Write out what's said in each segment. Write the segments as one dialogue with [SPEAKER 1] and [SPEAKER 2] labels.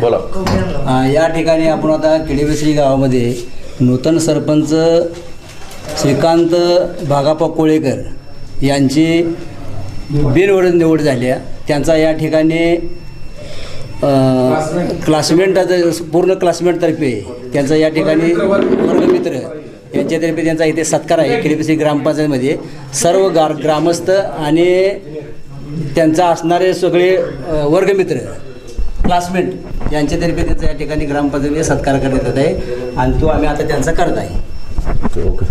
[SPEAKER 1] बोला.
[SPEAKER 2] या ठिकाणी आपण आता किडेबेसरी गावामध्ये नूतन सरपंच श्रीकांत भागापा कोळेकर यांची बिनवडून निवड झाली आहे. त्यांचा या ठिकाणी क्लासमेंटाचं पूर्ण क्लासमेंटतर्फे त्यांचा या ठिकाणी वर्गमित्र यांच्यातर्फे त्यांचा इथे सत्कार आहे. केडीपीसी ग्रामपंचायतमध्ये सर्व गार ग्रामस्थ आणि त्यांचा असणारे सगळे वर्गमित्र क्लासमेट यांच्यातर्फे त्यांचा या ठिकाणी ग्रामपंचायतीने सत्कार करण्यात येत आहे. आणि तो आम्ही आता त्यांचा करत आहे.
[SPEAKER 1] ओके.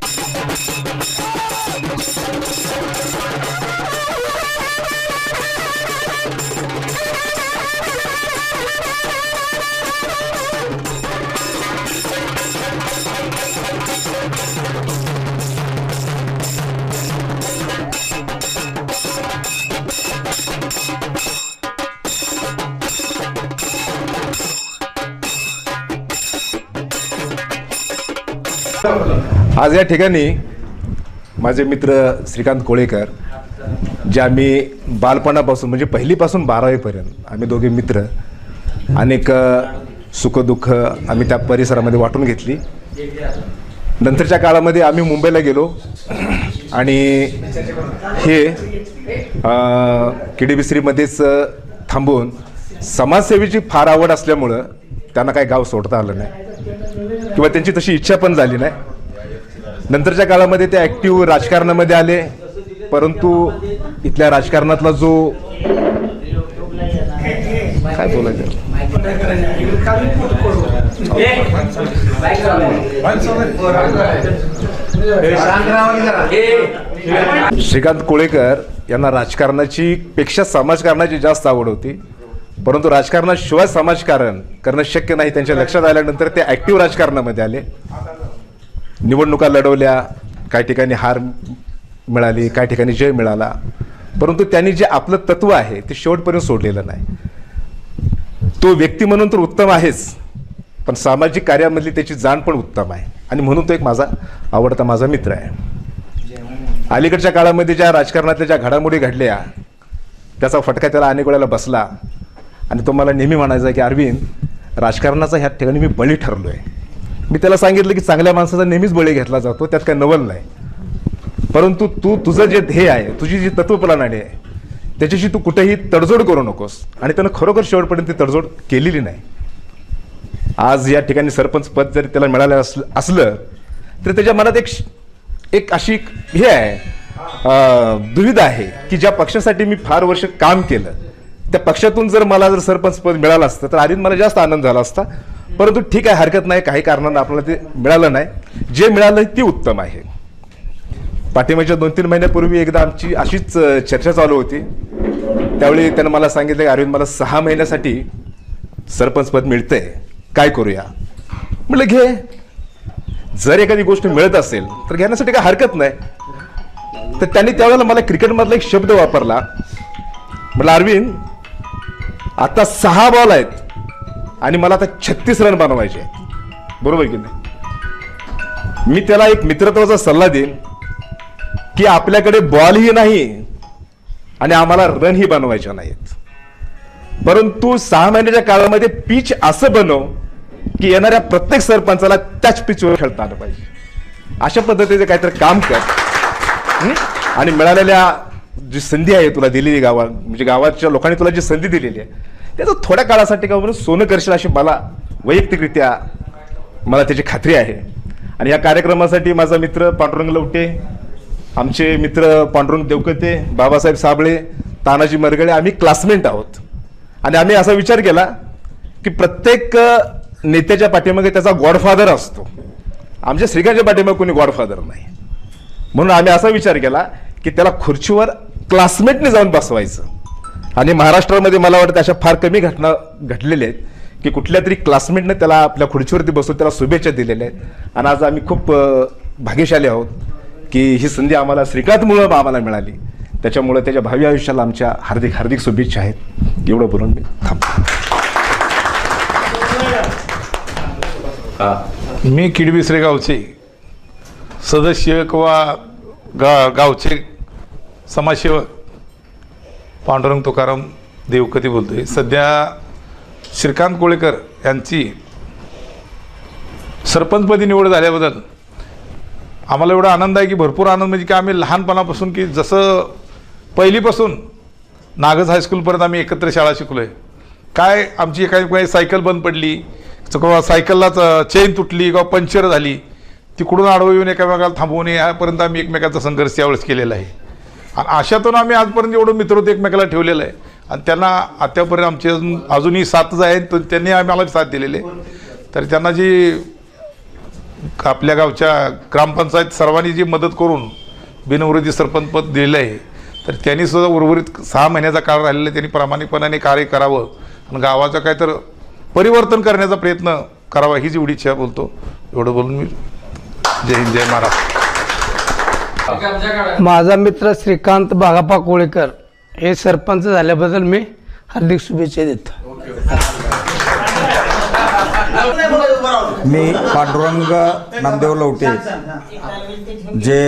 [SPEAKER 3] आज या ठिकाणी माझे मित्र श्रीकांत कोळेकर जे आम्ही बालपणापासून म्हणजे पहिलीपासून बारावीपर्यंत आम्ही दोघे मित्र अनेक सुखदुःख आम्ही त्या परिसरामध्ये वाटून घेतली. नंतरच्या काळामध्ये आम्ही मुंबईला गेलो. आणि हे किडीबिसरीमध्येच अ, थांबून समाजसेवेची फार आवड असल्यामुळं त्यांना काही गाव सोडता आलं नाही. किंवा त्यांची तशी इच्छा पण झाली नाही. नंतरच्या काळामध्ये ते ॲक्टिव्ह राजकारणामध्ये आले. परंतु इथल्या राजकारणातला जो काय बोलायचं? श्रीकांत कोळेकर यांना राजकारणाची पेक्षा समाजकारणाची जास्त आवड होती. परंतु राजकारणाशिवाय समाजकारण करणं शक्य नाही. त्यांच्या लक्षात आल्यानंतर ते ॲक्टिव्ह राजकारणामध्ये आले. निवडणुका लढवल्या काही ठिकाणी हार मिळाली काही ठिकाणी जय मिळाला. परंतु त्यांनी जे आपलं तत्व आहे ते शेवटपर्यंत सोडलेलं नाही. तो व्यक्ती म्हणून तर उत्तम आहेच पण सामाजिक कार्यामधली त्याची जाण पण उत्तम आहे. आणि म्हणून तो एक माझा आवडता माझा मित्र आहे. अलीकडच्या काळामध्ये ज्या राजकारणातल्या ज्या घडामोडी घडल्या त्याचा फटका त्याला अनेक वेळेला बसला. आणि तो मला नेहमी म्हणायचा की अरविंद राजकारणाचा ह्या ठिकाणी मी बळी ठरलो आहे मी त्याला सांगितलं की चांगल्या माणसाचा नेहमीच बळी घेतला जातो त्यात काही नवल नाही. परंतु तू तुझं जे ध्येय आहे तुझी जी तत्वप्रणाली आहे त्याच्याशी तू कुठेही तडजोड करू नकोस. आणि त्यानं खरोखर शेवटपर्यंत ती तडजोड केलेली नाही. आज या ठिकाणी सरपंच पद जरी त्याला मिळालं असलं असलं तर त्याच्या मनात एक श- एक अशी हे आहे दुविधा आहे की ज्या पक्षासाठी मी फार वर्ष काम केलं त्या पक्षातून जर मला जर सरपंच पद मिळालं असतं तर आधीच मला जास्त आनंद झाला असता. परंतु ठीक आहे हरकत नाही काही कारणानं आपल्याला ते मिळालं नाही. जे मिळालं ते उत्तम आहे. पाठिंबाच्या दोन तीन महिन्यापूर्वी एकदा आमची अशीच चर्चा चालू होती. त्यावेळी त्यानं मला सांगितलं की अरविंद मला सहा महिन्यासाठी सरपंच पद मिळतंय. काय करूया? म्हटलं घे. जर एखादी गोष्ट मिळत असेल तर घेण्यासाठी काय हरकत नाही. तर त्यांनी त्यावेळेला मला क्रिकेटमधला एक शब्द वापरला. म्हटलं अरविंद आता सहा बॉल आहेत. आणि मला आता छत्तीस रन बनवायचे आहेत. बरोबर की नाही? मी त्याला एक मित्रत्वाचा सल्ला देईन की आपल्याकडे बॉलही नाही आणि आम्हाला रनही बनवायच्या नाहीत. परंतु सहा महिन्याच्या काळामध्ये पिच असं बनव की येणाऱ्या प्रत्येक सरपंचाला त्याच पिचवर खेळता आलं पाहिजे. अशा पद्धतीचं काहीतरी काम कर आणि मिळालेल्या जी संधी आहे तुला दिलेली गावा म्हणजे गावाच्या लोकांनी तुला जी संधी दिलेली आहे त्याचं थोड्या काळासाठी का म्हणून सोनं करशील अशी मला वैयक्तिकरित्या मला त्याची खात्री आहे. आणि या कार्यक्रमासाठी माझा मित्र पांडुरंग लवटे आमचे मित्र पांडुरंग देवकते बाबासाहेब साबळे तानाजी मरगळे आम्ही क्लासमेट आहोत. आणि आम्ही असा विचार केला की प्रत्येक नेत्याच्या पाठीमागे त्याचा गॉडफादर असतो. आमच्या श्रीकांतच्या पाठीमागे कोणी गॉडफादर नाही. म्हणून आम्ही असा विचार केला की त्याला खुर्चीवर क्लासमेटने जाऊन बसवायचं. आणि महाराष्ट्रामध्ये मला वाटतं अशा फार कमी घटना घडलेल्या आहेत की कुठल्या तरी क्लासमेटने त्याला आपल्या खुर्चीवरती बसून त्याला शुभेच्छा दिलेल्या आहेत. आणि आज आम्ही खूप भाग्यशाली आहोत की ही संधी आम्हाला श्रीकांतमुळं आम्हाला मिळाली. त्याच्यामुळे त्याच्या भावी आयुष्याला आमच्या हार्दिक हार्दिक शुभेच्छा आहेत. एवढं बोलून मी थांबतो.
[SPEAKER 4] मी किडबिसरे गावचे सदस्य किंवा गा गावचे समाजसेवक पांडुरंग तुकाराम देवकती बोलतो आहे सध्या श्रीकांत कोळेकर यांची सरपंचपदी निवड झाल्याबद्दल आम्हाला एवढा आनंद आहे की भरपूर आनंद म्हणजे की आम्ही लहानपणापासून की जसं पहिलीपासून नागज हायस्कूलपर्यंत आम्ही एकत्र शाळा शिकलो आहे काय आमची काही काही सायकल बंद पडली किंवा सायकललाच चेन तुटली किंवा पंक्चर झाली तिकडून आडवं येऊन एकामेकाला थांबवून यापर्यंत आम्ही एकमेकाचा संघर्ष यावेळेस केलेला आहे. आणि अशातून आम्ही आजपर्यंत एवढं मित्रत्व एकमेकाला ठेवलेलं आहे. आणि त्यांना आत्तापर्यंत आमची अजून अजूनही साथच आहेत तर त्यांनी आम्हाला साथ दिलेली आहे. तर त्यांना जी आपल्या गावच्या ग्रामपंचायत सर्वांनी जी मदत करून बिनविरोधी सरपंच पद दिलेलं आहे तर त्यांनी सुद्धा उर्वरित सहा महिन्याचा काळ राहिलेला आहे. त्यांनी प्रामाणिकपणाने कार्य करावं आणि गावाचं काय तर परिवर्तन करण्याचा प्रयत्न करावा हीच एवढी इच्छा बोलतो. एवढं बोलून मी जय हिंद जय महाराष्ट्र.
[SPEAKER 1] माझा मित्र श्रीकांत बागापा कोळेकर हे सरपंच झाल्याबद्दल मी हार्दिक शुभेच्छा देतो.
[SPEAKER 5] मी पांडुरंग नामदेव लवटे जे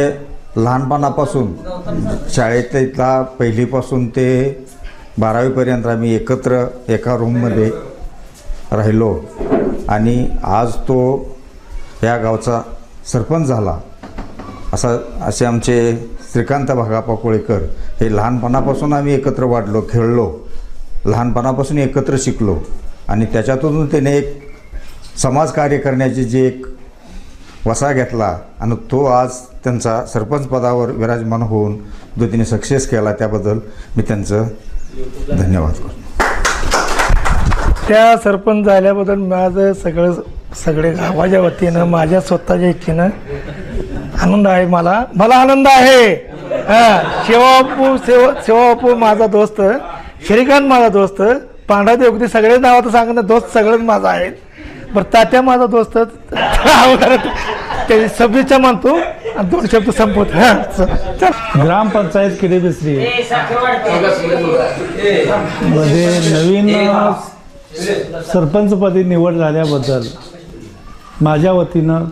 [SPEAKER 5] लहानपणापासून शाळेतला पहिलीपासून ते बारावीपर्यंत आम्ही एकत्र एका रूममध्ये राहिलो. आणि आज तो या गावचा सरपंच झाला. असा असे आमचे श्रीकांत भागापा कोळेकर हे लहानपणापासून आम्ही एकत्र वाढलो खेळलो. लहानपणापासून एकत्र शिकलो. आणि त्याच्यातून त्याने एक समाजकार्य करण्याची जी एक वसा घेतला आणि तो आज त्यांचा सरपंच पदावर विराजमान होऊन जो तिने सक्सेस केला त्याबद्दल मी त्यांचं धन्यवाद करतो.
[SPEAKER 6] त्या सरपंच झाल्याबद्दल माझं सगळं सगळे गावाच्या वतीनं माझ्या स्वतःच्या इच्छेनं आनंद आहे मला. मला आनंद आहे. हा शिवापू सेवा शिवापू माझा दोस्त श्रीकांत माझा दोस्त पांढरा देवगती सगळेच नावाचं सांगणं दोस्त सगळंच माझा आहे. बरं तात्या माझा दोस्त ते शुभेच्छा मानतो आणि दोन शब्द संपवतो. हां चल.
[SPEAKER 7] ग्रामपंचायत किडेबिस्री मध्ये नवीन सरपंचपदी निवड झाल्याबद्दल माझ्या वतीनं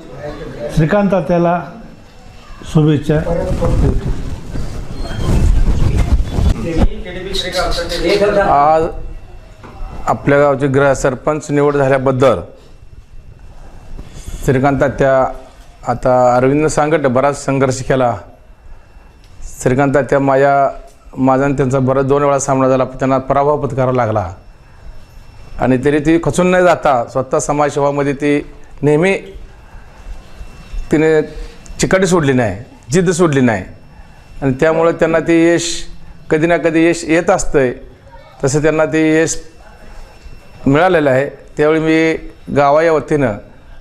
[SPEAKER 7] श्रीकांत तात्याला शुभेच्छा. देतो
[SPEAKER 8] आज आपल्या गावचे ग्रह सरपंच निवड झाल्याबद्दल श्रीकांत त्या आता अरविंद सांगट बराच संघर्ष केला. श्रीकांत त्या माझ्या माझा आणि त्यांचा बराच दोन वेळा सामना झाला त्यांना पराभव पत्करावा लागला. आणि तरी ती खचून नाही जाता स्वतः समाजसेवामध्ये ती नेहमी तिने चिकाटी सोडली नाही जिद्द सोडली नाही. आणि त्यामुळे त्यांना ते यश कधी ना कधी यश येत असतं आहे तसं त्यांना ते यश मिळालेलं आहे. त्यावेळी मी गावाच्या वतीनं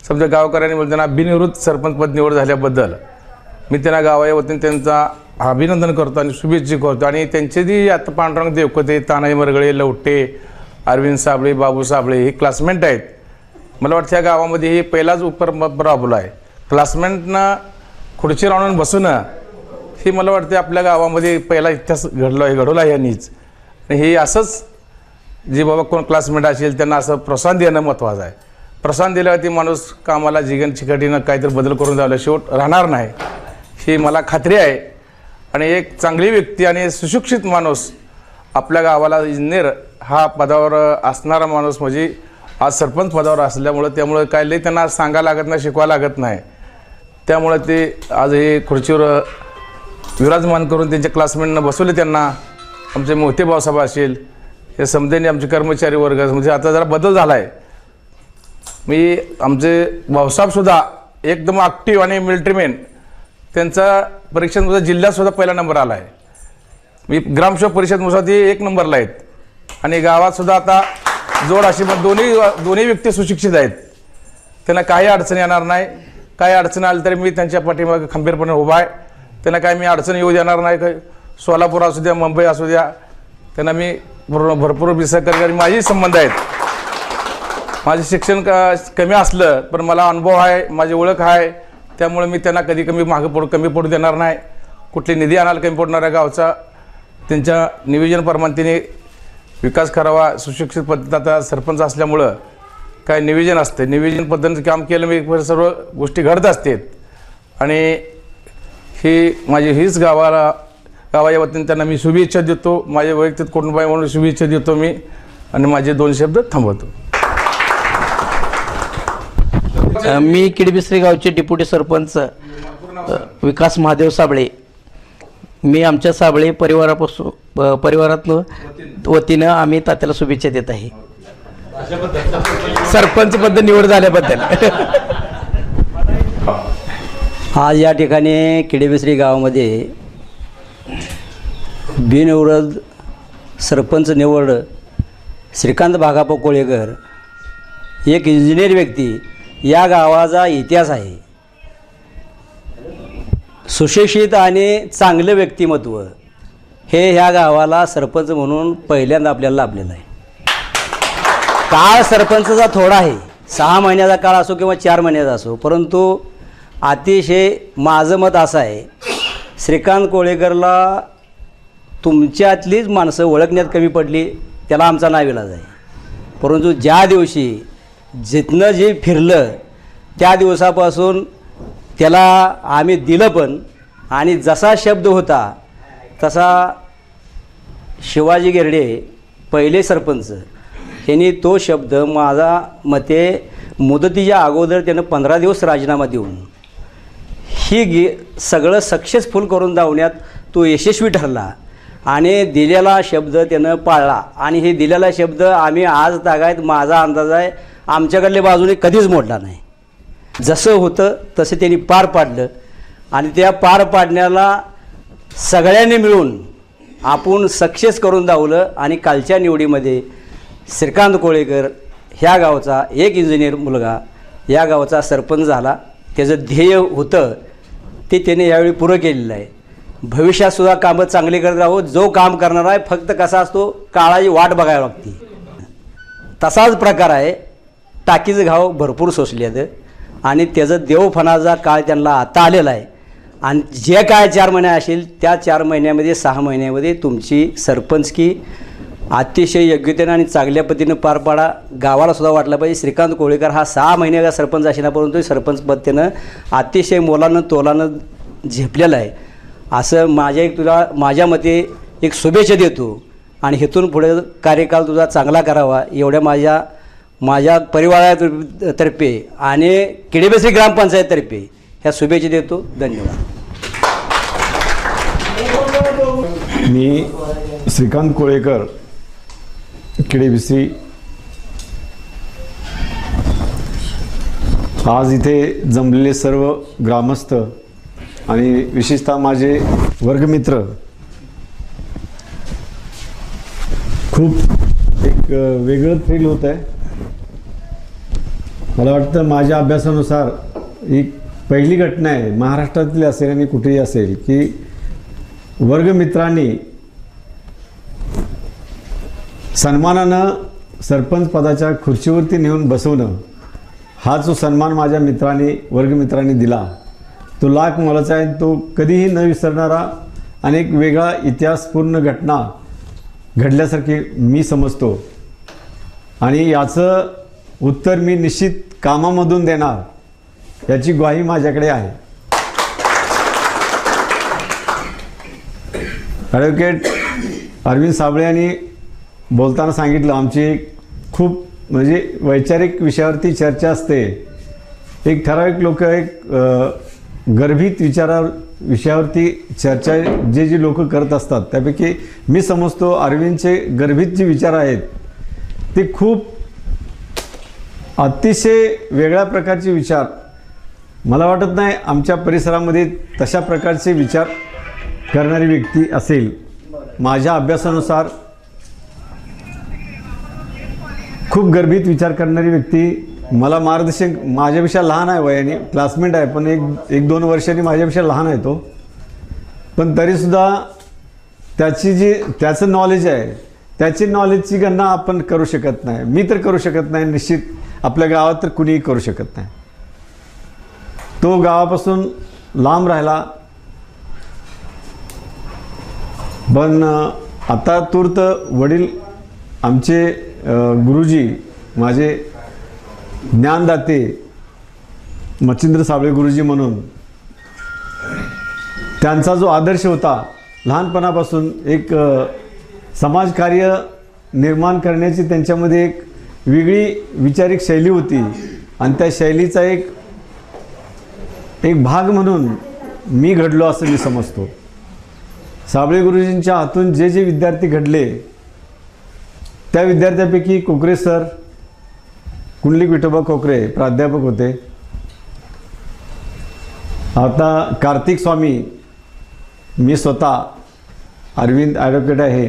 [SPEAKER 8] समजा गावकऱ्यांनी बोलतो त्यांना बिनविरुद्ध सरपंचपद निवड झाल्याबद्दल मी त्यांना गावाच्या वतीने त्यांचा अभिनंदन करतो आणि शुभेच्छा करतो. आणि त्यांचे जी आता पांडुरंग देवकते तानाई मरगळे लवटे अरविंद साबळे बाबू साबळे हे क्लासमेट आहेत. मला वाटतं या गावामध्ये हे पहिलाच उपक्रम राबवला आहे. क्लासमेटनं खुर्ची राहून बसून ही मला वाटते आपल्या गावामध्ये पहिला इतिहास घडलो आहे घडवला आहे यांनीच. हे असंच जे बाबा कोण क्लासमेट असेल त्यांना असं प्रोत्साहन देणं महत्त्वाचं आहे. प्रोत्साहन दिल्यावरती माणूस कामाला जिगन चिकटीनं काहीतरी बदल करून द्यावं शेवट राहणार नाही. ही मला खात्री आहे. आणि एक चांगली व्यक्ती आणि सुशिक्षित माणूस आपल्या गावाला इंजिनियर हा पदावर असणारा माणूस म्हणजे आज सरपंच पदावर असल्यामुळं त्यामुळं काय लई त्यांना सांगायला लागत नाही शिकवायला लागत नाही. त्यामुळे ते आज हे खुर्चीवर विराजमान करून त्यांच्या क्लासमेटनं बसवले त्यांना. आमचे मोठे भाऊसाहेब असेल हे समजेने आमचे कर्मचारी वर्ग म्हणजे आता जरा बदल झाला आहे मी आमचे भाऊसाहेबसुद्धा एकदम ॲक्टिव्ह आणि मिलिटरीमॅन त्यांचा परीक्षांमध्ये जिल्ह्यातसुद्धा पहिला नंबर आला आहे मी ग्रामसेवक परिषदनुसार ते एक नंबरला आहेत. आणि गावातसुद्धा आता जोड अशी मग दोन्ही दोन्ही व्यक्ती सुशिक्षित आहेत. त्यांना काही अडचणी येणार नाही. काही अडचण आली तरी मी त्यांच्या पाठीमागे खंबीरपणे उभा आहे. त्यांना काय मी अडचण येऊ देणार नाही. काही सोलापूर असू द्या मुंबई असू द्या त्यांना मी भर भरपूर विसर्ग आणि माझेही संबंध आहेत. माझे शिक्षण का कमी असलं पण मला अनुभव आहे माझी ओळख आहे. त्यामुळे मी त्यांना कधी कमी मागं पडू कमी पडू देणार नाही. कुठली निधी आणायला कमी पडणार आहे गावचा. त्यांच्या निवेदन तिने विकास करावा सुशिक्षित पद्धत आता सरपंच असल्यामुळं काय निवेदन असते. निवेदन पद्धतीचं काम केलं मी सर्व गोष्टी घडत असतात. आणि ही माझी हीच गावाला गावाच्या वतीने त्यांना मी शुभेच्छा देतो. माझ्या वैयक्तिक कुटुंबाई म्हणून शुभेच्छा देतो मी. आणि माझे दोन शब्द थांबवतो.
[SPEAKER 9] मी किडबिसरी गावचे डिप्युटी सरपंच विकास महादेव साबळे. मी आमच्या साबळे परिवारापासून प- परिवारातनं वतीनं आम्ही तात्याला शुभेच्छा देत आहे. सरपंचबद्दल निवड झाल्याबद्दल.
[SPEAKER 2] आज या ठिकाणी किडेबिसरी गावामध्ये बिनविरोध सरपंच निवड श्रीकांत भागापा कोळेकर एक इंजिनियर व्यक्ती या गावाचा इतिहास आहे. सुशिक्षित आणि चांगलं व्यक्तिमत्व. हे ह्या गावाला सरपंच म्हणून पहिल्यांदा आपल्याला लाभलेलं आहे. काळ सरपंचचा थोडा आहे. सहा महिन्याचा काळ असो किंवा चार महिन्याचा असो परंतु अतिशय माझं मत असं आहे श्रीकांत कोळेकरला तुमच्यातलीच माणसं ओळखण्यात कमी पडली त्याला आमचा नाविलाज आहे. परंतु ज्या दिवशी जिथनं जे फिरलं त्या दिवसापासून त्याला आम्ही दिलं पण आणि जसा शब्द होता तसा शिवाजी गिरडे पहिले सरपंच यांनी तो शब्द माझा मते मुदतीच्या अगोदर त्यानं पंधरा दिवस राजीनामा देऊन ही गे सगळं सक्सेसफुल करून धावण्यात तो यशस्वी ठरला. आणि दिलेला शब्द त्यानं पाळला. आणि हे दिलेला शब्द आम्ही आज तागायत माझा अंदाज आहे आमच्याकडल्या बाजूने कधीच मोडला नाही. जसं होतं तसं त्यांनी पार पाडलं. आणि त्या पार पाडण्याला सगळ्यांनी मिळून आपण सक्सेस करून दावलं आणि कालच्या निवडीमध्ये श्रीकांत कोळेकर ह्या गावचा एक इंजिनियर मुलगा या गावचा सरपंच झाला. त्याचं ध्येय होतं ते त्याने यावेळी पुरं केलेलं आहे. भविष्यातसुद्धा कामं चांगली करत राहो जो काम करणार आहे फक्त कसा असतो काळाची वाट बघायला लागते. तसाच प्रकार आहे टाकीचं घाव भरपूर सोसले आहेत आणि त्याचं देवफणाचा काळ त्यांना आता आलेला आहे. आणि जे काय चार महिने असेल त्या चार महिन्यामध्ये सहा महिन्यामध्ये तुमची सरपंचकी अतिशय योग्यतेनं आणि चांगल्या पद्धतीनं पार पाडा. गावाला सुद्धा वाटलं पाहिजे श्रीकांत कोळेकर हा सहा महिन्याचा सरपंच असेना परंतु सरपंच पद्धतीनं अतिशय मोलानं तोलानं झेपलेलं आहे. असं माझ्या एक तुला माझ्या मते एक शुभेच्छा देतो. आणि हेतून पुढे कार्यकाल तुझा चांगला करावा एवढ्या माझ्या माझ्या परिवारातर्फे आणि किडेबेसरी ग्रामपंचायततर्फे ह्या शुभेच्छा देतो. धन्यवाद.
[SPEAKER 10] मी श्रीकांत कोळेकर केडीबीसी. आज इथे जमलेले सर्व ग्रामस्थ आणि विशेषतः माझे वर्गमित्र खूप एक वेगळं थ्रिल होत आहे मला वाटतं माझ्या अभ्यासानुसार एक पहिली घटना आहे महाराष्ट्रातली असेल आणि कुठेही असेल की वर्गमित्रांनी सन्मानानं सरपंच पदाच्या खुर्चीवरती नेऊन बसवणं हा जो सन्मान माझ्या मित्रांनी वर्गमित्रांनी दिला तो लाख मोलाचा आहे तो कधीही न विसरणारा अनेक वेगळा इतिहासपूर्ण घटना घडल्यासारखी मी समजतो. आणि याचं उत्तर मी निश्चित कामामधून देणार. याची ग्वाही माझ्याकडे आहे. ॲडव्होकेट अरविंद साबळे यांनी बोलताना सांगितलं आमची एक खूप म्हणजे वैचारिक विषयावरती चर्चा असते. एक ठराविक लोक एक गर्भित विचारा विषयावरती चर्चा जे जे लोक करत असतात त्यापैकी मी समजतो अरविंदचे गर्भित जे विचार आहेत ते खूप अतिशय वेगळ्या प्रकारचे विचार मला वाटत नाही आमच्या परिसरामध्ये तशा प्रकारचे विचार करणारी व्यक्ती असेल. माझ्या अभ्यासानुसार खूप गर्भित विचार करणारी व्यक्ती मला मार्गदर्शन माझ्यापेक्षा लहान आहे वयाने क्लासमेट आहे पण एक एक दोन वर्षांनी माझ्यापेक्षा लहान आहे तो. पण तरीसुद्धा त्याची जी त्याचं नॉलेज आहे त्याची नॉलेजची गणना आपण करू शकत नाही. मी तर करू शकत नाही निश्चित. आपल्या गावात तर कुणीही करू शकत नाही. तो गावापासून लांब राहिला. पण आता तूर्त वडील आमचे गुरुजी माझे ज्ञानदाते मच्छिंद्र साबळे गुरुजी म्हणून त्यांचा जो आदर्श होता लहानपणापासून एक समाजकार्य निर्माण करण्याची त्यांच्यामध्ये एक वेगळी विचारिक शैली होती. आणि त्या शैलीचा एक एक भाग म्हणून मी घडलो असं मी समजतो. साबळे गुरुजींच्या हातून जे जे विद्यार्थी घडले त्या विद्यार्थ्यापैकी कोकरे सर कुंडलिक विठोबा कोकरे प्राध्यापक होते. आता कार्तिक स्वामी मी स्वतः अरविंद ॲडव्होकेट आहे.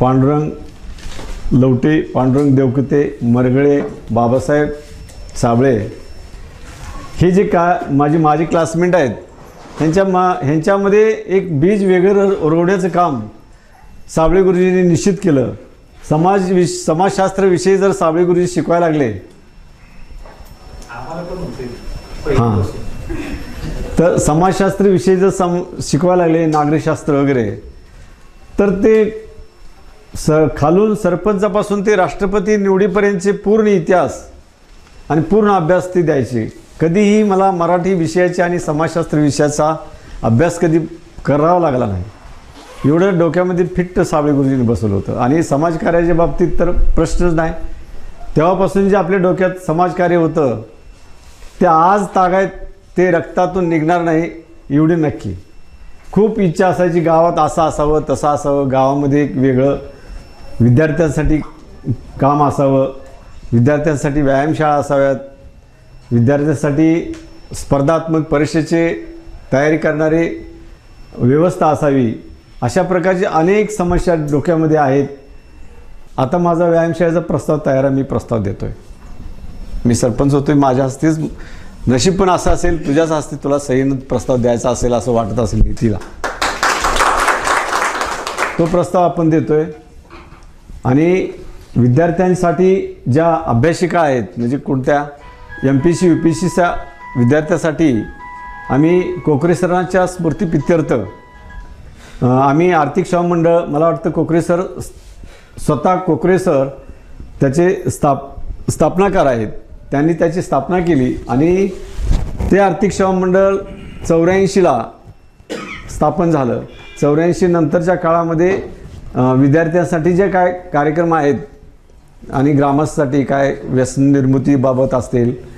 [SPEAKER 10] पांडुरंग लवटे पांडुरंग देवकते मरगळे बाबासाहेब साबळे हे जे का माझे माझे क्लासमेट आहेत ह्यांच्या मा ह्यांच्यामध्ये एक बीज वेगळं रोवण्याचं काम साबळे गुरुजींनी निश्चित केलं. समाज विश समाजशास्त्र विषयी जर साबळे गुरुजी शिकवायला लागले. हां. तर समाजशास्त्र विषयी जर सम शिकवायला लागले नागरिकशास्त्र वगैरे तर ते स खालून सरपंचापासून ते राष्ट्रपती निवडीपर्यंतचे पूर्ण इतिहास आणि पूर्ण अभ्यास ते द्यायचे. कधीही मला मराठी विषयाचा आणि समाजशास्त्र विषयाचा अभ्यास कधी करावा लागला नाही. एवढं डोक्यामध्ये फिट्ट सावळे गुरुजींनी बसवलं होतं. आणि समाजकार्याच्या बाबतीत तर प्रश्नच नाही. तेव्हापासून जे आपल्या डोक्यात समाजकार्य होतं ते आज तागायत ते रक्तातून निघणार नाही एवढी नक्की. खूप इच्छा असायची गावात असं असावं तसं असावं गावामध्ये एक वेगळं विद्यार्थ्यांसाठी काम असावं विद्यार्थ्यांसाठी व्यायामशाळा असाव्यात विद्यार्थ्यांसाठी स्पर्धात्मक परीक्षेचे तयारी करणारी व्यवस्था असावी अशा प्रकारची अनेक समस्या डोक्यामध्ये आहेत. आता माझा व्यायामशाळेचा प्रस्ताव तयार आहे मी प्रस्ताव देतो आहे मी सरपंच होतो आहे माझ्या हस्तेच नशीब पण असं असेल तुझ्याच हस्ते तुला सहीनं प्रस्ताव द्यायचा असेल असं वाटत असेल मी तिला तो प्रस्ताव आपण देतो आहे आणि विद्यार्थ्यांसाठी ज्या अभ्यासिका आहेत म्हणजे कोणत्या M P C U P सीच्या विद्यार्थ्यासाठी आम्ही कोकरे सरांच्या स्मृतीप्रित्यर्थ आम्ही आर्थिक सेवा मंडळ मला वाटतं कोकरे सर स्वतः कोकरे सर त्याचे स्थाप स्थापनाकार आहेत त्यांनी त्याची स्थापना केली आणि ते आर्थिक सेवा मंडळ चौऱ्याऐंशीला स्थापन झालं. चौऱ्याऐंशी नंतरच्या काळामध्ये विद्यार्थ्यांसाठी जे काय कार्यक्रम आहेत आणि ग्रामस्थसाठी काय व्यसन निर्मितीबाबत असतील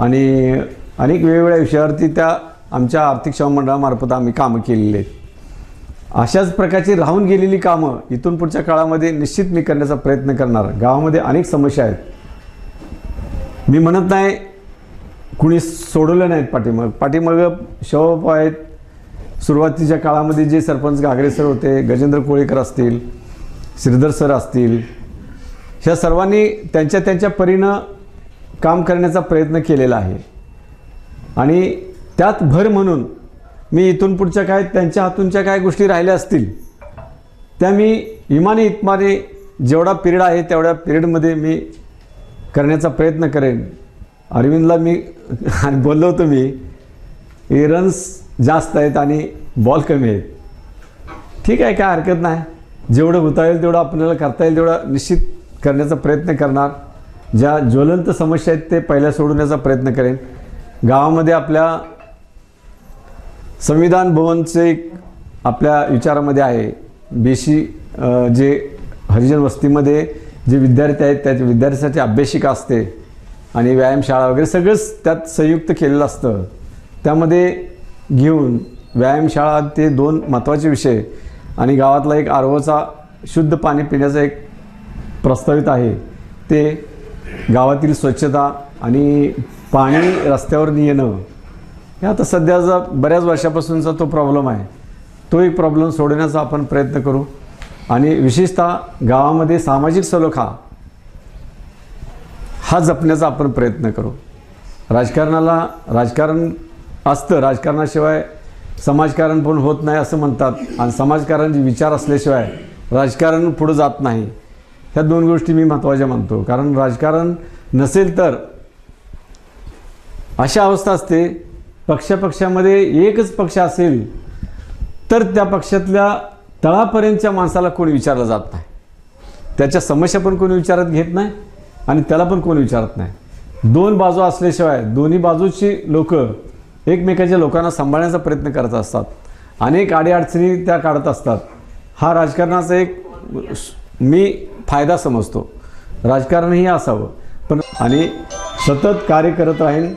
[SPEAKER 10] आणि अनेक वेगवेगळ्या विषयावरती त्या आमच्या आर्थिक सेवा मंडळामार्फत आम्ही कामं केलेली आहेत. अशाच प्रकारची राहून गेलेली कामं इथून पुढच्या काळामध्ये निश्चित मी करण्याचा प्रयत्न करणार. गावामध्ये अनेक समस्या आहेत. मी म्हणत नाही कुणी सोडवलं नाहीत पाठीमाग. पाठीमाग शवप आहेत. सुरुवातीच्या काळामध्ये जे सरपंच घागरे सर होते गजेंद्र कोळेकर असतील श्रीधर सर असतील ह्या सर्वांनी त्यांच्या त्यांच्या परीनं काम करण्याचा प्रयत्न केलेला आहे. आणि त्यात भर म्हणून मी इथून पुढच्या काय त्यांच्या हातूनच्या काय गोष्टी राहिल्या असतील त्या मी इमाने इतमाने जेवढा पिरियड आहे तेवढ्या पिरियडमध्ये मी करण्याचा प्रयत्न करेन. अरविंदला मी बोललो होतो मी हे रन्स जास्त आहेत आणि बॉल कमी आहेत. ठीक आहे काय हरकत नाही. जेवढं होता येईल तेवढं आपल्याला करता येईल तेवढं निश्चित करण्याचा प्रयत्न करणार. ज्या ज्वलंत समस्या आहेत ते पहिल्या सोडवण्याचा प्रयत्न करेन. गावामध्ये आपल्या संविधान भवनचे एक आपल्या विचारामध्ये आहे. बेशी जे हरिजन वस्तीमध्ये जे विद्यार्थी आहेत त्याच्या विद्यार्थ्यासाठी अभ्यासिका असते आणि व्यायामशाळा वगैरे सगळंच त्यात संयुक्त केलेलं असतं. त्यामध्ये घेऊन व्यायामशाळा ते दोन महत्त्वाचे विषय आणि गावातला एक आरवचा शुद्ध पाणी पिण्याचा एक प्रस्तावित आहे. ते गावातील स्वच्छता आणि पाणी रस्त्यावर येणं हे आता सध्याचा बऱ्याच वर्षापासूनचा तो प्रॉब्लेम आहे. तो एक प्रॉब्लेम सोडवण्याचा आपण प्रयत्न करू. आणि विशेषतः गावामध्ये सामाजिक सलोखा हा जपण्याचा आपण प्रयत्न करू. राजकारणाला राजकारण असतं राजकारणाशिवाय समाजकारण पण होत नाही असं म्हणतात. आणि समाजकारण विचार असल्याशिवाय राजकारण पुढं जात नाही. ह्या दोन गोष्टी मी महत्त्वाच्या मानतो. कारण राजकारण नसेल तर अशा अवस्था असते पक्षापक्षामध्ये एकच पक्ष असेल तर त्या पक्षातल्या तळापर्यंतच्या माणसाला कोणी विचारलं जात नाही. त्याच्या समस्या पण कोणी विचारात घेत नाही आणि त्याला पण कोणी विचारत नाही. दोन बाजू असल्याशिवाय दोन्ही बाजूची लोक एकमेकाच्या लोकांना सांभाळण्याचा प्रयत्न करत असतात. अनेक अडीअडचणी त्या काढत असतात. हा राजकारणाचा एक मी फायदा समजतो. राजकारणही असावं. पण आणि सतत कार्य करत राहीन.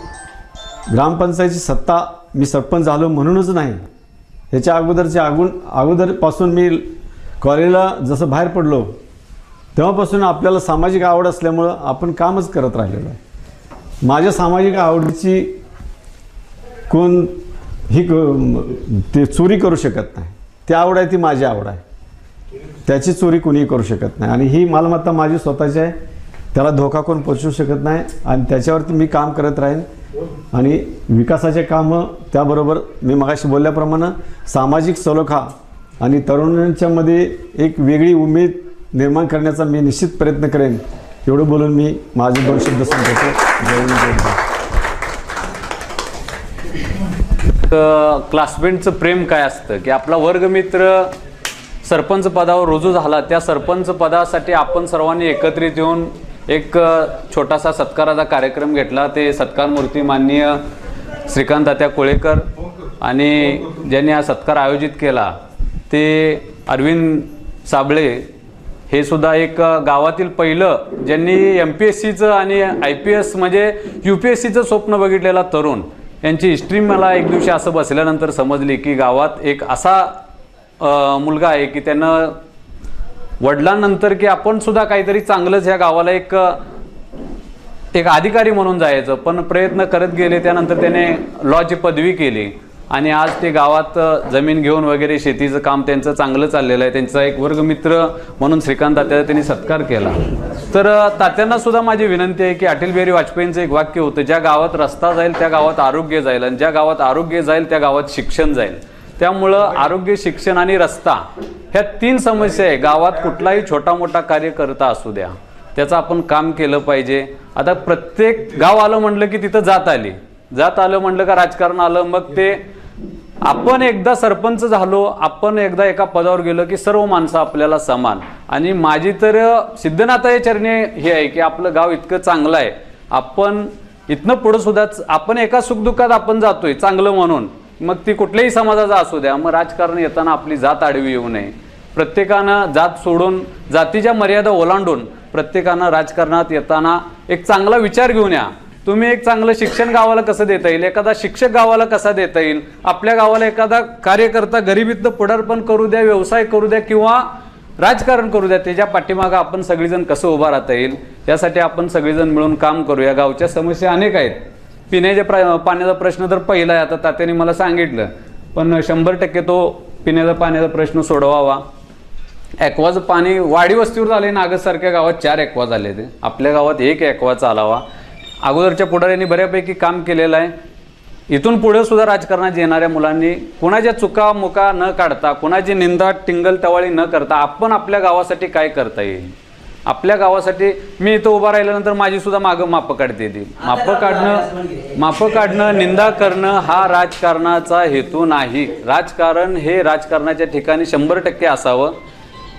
[SPEAKER 10] ग्रामपंचायतची सत्ता मी सरपंच झालो म्हणूनच नाही. याच्या अगोदरच्या अगोन अगोदरपासून मी कॉलेजला जसं बाहेर पडलो तेव्हापासून आपल्याला सामाजिक आवड असल्यामुळं आपण कामच करत राहिलेलो आहे. माझ्या सामाजिक आवडीची कोण ही क- ते चोरी करू शकत नाही. ती आवड आहे ती माझी आवड आहे. त्याची चोरी कोणीही करू शकत नाही. आणि ही मालमत्ता माझी स्वतःची आहे. त्याला धोका कोण पोचू शकत नाही. आणि त्याच्यावरती मी काम करत राहीन. आणि विकासाचे कामं त्याबरोबर मी मगाशी बोलल्याप्रमाणे सामाजिक सलोखा आणि तरुणांच्यामध्ये एक वेगळी उमेद निर्माण करण्याचा मी निश्चित प्रयत्न करेन एवढं बोलून मी माझे दोन शब्द संपवतो.
[SPEAKER 11] क्लासमेटचं प्रेम काय असतं? की आपला वर्गमित्र सरपंच पदावर रुजू झाला त्या सरपंच पदासाठी आपण सर्वांनी एकत्रित येऊन एक छोटासा सत्काराचा कार्यक्रम घेतला. ते सत्कार मूर्ती माननीय श्रीकांत तात्या कोळेकर आणि ज्यांनी हा सत्कार आयोजित केला ते अरविंद साबळे हे सुद्धा एक गावातील पहिलं ज्यांनी एम पी एस सीचं आणि आय पी एस म्हणजे यू पी एस सीचं स्वप्न बघितलेला तरुण यांची हिस्ट्री मला एक दिवशी असं बसल्यानंतर समजली की गावात एक असा मुलगा आहे की त्यानं वडिलांनंतर की आपण सुद्धा काहीतरी चांगलंच ह्या गावाला एक एक अधिकारी म्हणून जायचं. पण प्रयत्न करत गेले त्यानंतर त्याने लॉची पदवी केली. आणि आज ते गावात जमीन घेऊन वगैरे शेतीचं काम त्यांचं चांगलं चाललेलं आहे. त्यांचा एक वर्गमित्र म्हणून श्रीकांत तात्याचा त्यांनी सत्कार केला. तर तात्यांना सुद्धा माझी विनंती आहे की अटल बिहारी वाजपेयींचं एक वाक्य होतं ज्या गावात रस्ता जाईल त्या गावात आरोग्य जाईल. आणि ज्या गावात आरोग्य जाईल त्या गावात शिक्षण जाईल. त्यामुळं आरोग्य शिक्षण आणि रस्ता ह्या तीन समस्या आहे. गावात कुठलाही छोटा मोठा कार्य करता असू द्या. त्याचं आपण काम केलं पाहिजे. आता प्रत्येक गाव आलं म्हणलं की तिथं जात आली. जात आलं म्हणलं का राजकारण आलं मग ते आपण एकदा सरपंच झालो आपण एकदा एका पदावर गेलो की सर्व माणसं आपल्याला समान. आणि माझी तर सिद्धनाथ चरणी हे आहे की आपलं गाव इतकं चांगलं आहे. आपण इथनं पुढं सुद्धा आपण एका सुखदुःखात आपण जातोय चांगलं म्हणून. मग ती कुठल्याही समाजाचा असू द्या मग राजकारण येताना आपली जात आडवी येऊ नये. प्रत्येकानं जात सोडून जातीच्या मर्यादा ओलांडून प्रत्येकानं राजकारणात येताना एक चांगला विचार घेऊन या. तुम्ही एक चांगलं शिक्षण गावाला कसं देता येईल? एखादा शिक्षक गावाला कसा देता येईल? आपल्या गावाला एखादा कार्यकर्ता गरिबीतनं पुढारपण करू द्या व्यवसाय करू द्या किंवा राजकारण करू द्या त्याच्या पाठीमागं आपण सगळीजण कसं उभा राहता येईल? यासाठी आपण सगळीजण मिळून काम करूया. गावच्या समस्या अनेक आहेत. पिण्याच्या प्र पाण्याचा प्रश्न तर पहिला आहे. आता तात्याने मला सांगितलं पण शंभर टक्के तो पिण्याचा पाण्याचा प्रश्न सोडवावा. ॲक्वाचं पाणी वाडी वस्तीवर झाले नागदसारख्या गावात चार ॲक्वा झाले ते. आपल्या गावात एक ॲक्वा चालावा. अगोदरच्या पुढाऱ्यांनी बऱ्यापैकी काम केलेलं आहे. इथून पुढे सुद्धा राजकारणात येणाऱ्या मुलांनी कुणाच्या चुका मुका न काढता कुणाची निंदा टिंगल टवाळी न करता आपण आपल्या गावासाठी काय करता येईल? आपल्या गावासाठी मी इथं उभा राहिल्यानंतर माझी सुद्धा मागं मापं काढते ती. मापं काढणं मापं काढणं निंदा करणं हा राजकारणाचा हेतू नाही. राजकारण हे राजकारणाच्या ठिकाणी शंभर टक्के असावं.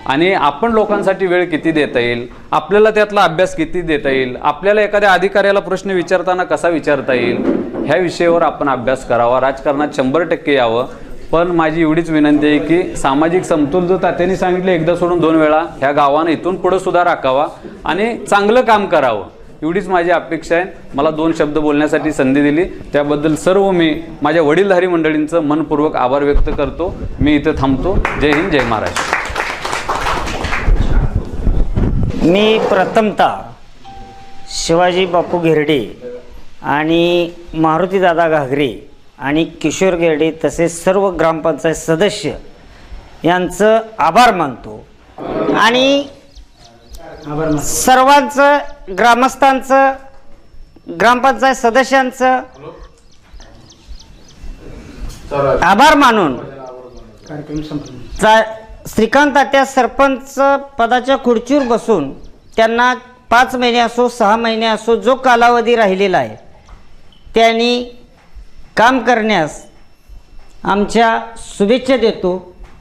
[SPEAKER 11] आणि आपण लोकांसाठी वेळ किती देता येईल? आपल्याला त्यातला अभ्यास किती देता येईल? आपल्याला एखाद्या अधिकाऱ्याला प्रश्न विचारताना कसा विचारता येईल? ह्या विषयावर आपण अभ्यास करावा. राजकारणात शंभर टक्के यावं. पण माझी एवढीच विनंती आहे की सामाजिक समतोल जो तात्यांनी सांगितलं एकदा सोडून दोन वेळा ह्या गावानं इथून पुढे सुद्धा राखावा आणि चांगलं काम करावं. एवढीच माझी अपेक्षा आहे. मला दोन शब्द बोलण्यासाठी संधी दिली. त्याबद्दल सर्व मी माझ्या वडीलधारी मंडळींचं मनपूर्वक आभार व्यक्त करतो. मी इथं थांबतो. जय हिंद जय महाराष्ट्र.
[SPEAKER 12] मी प्रथमतः शिवाजी बापू घेरडे आणि मारुतीदादा घागरे आणि किशोर गेडे तसेच सर्व ग्रामपंचायत सदस्य यांचं आभार मानतो. आणि सर्वांचं ग्रामस्थांचं ग्रामपंचायत सदस्यांचं आभार मानून चा श्रीकांत आट्या सरपंच पदाच्या खुर्चीवर बसून त्यांना पाच महिने असो सहा महिने असो जो कालावधी राहिलेला आहे त्यांनी काम करण्यास आमच्या शुभेच्छा देतो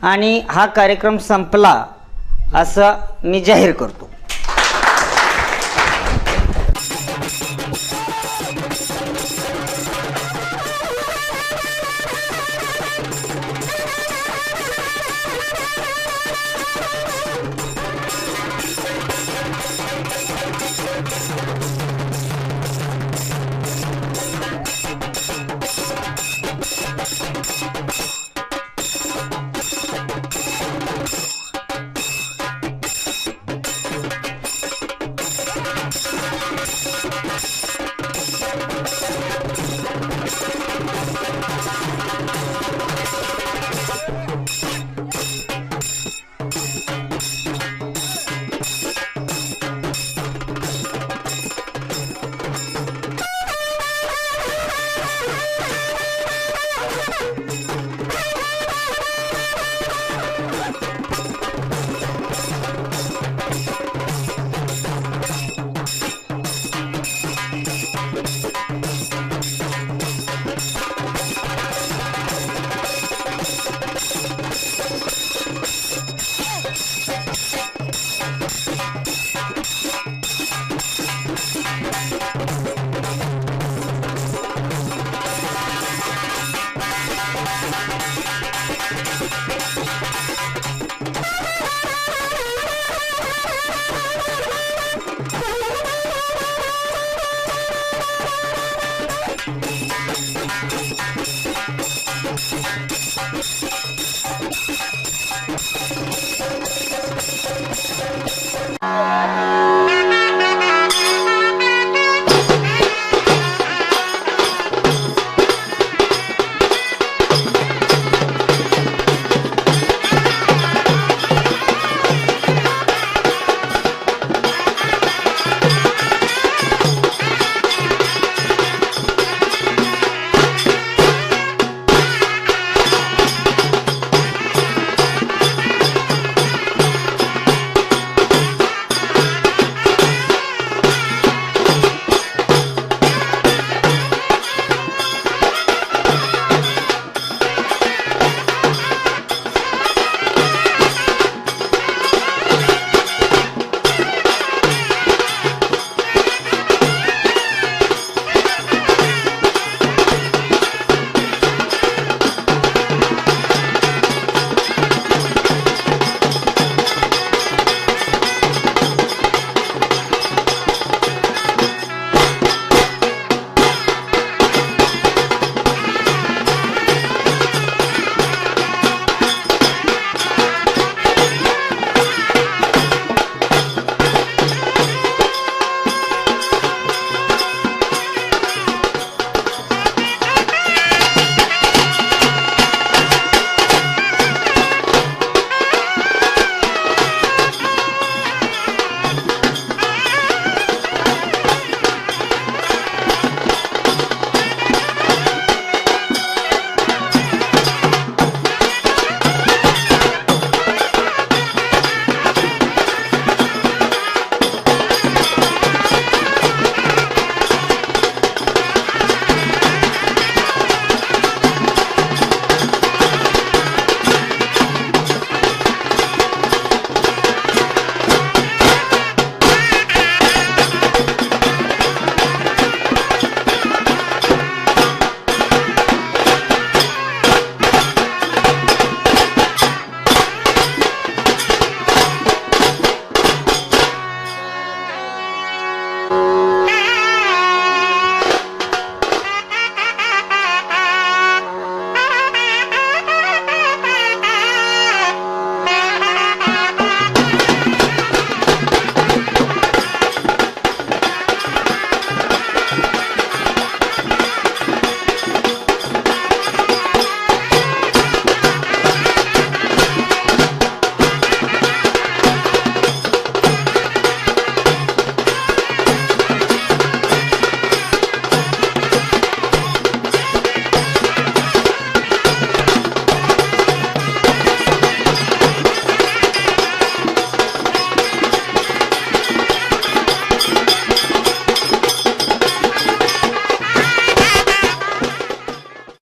[SPEAKER 12] आणि हा कार्यक्रम संपला असं मी जाहीर करतो.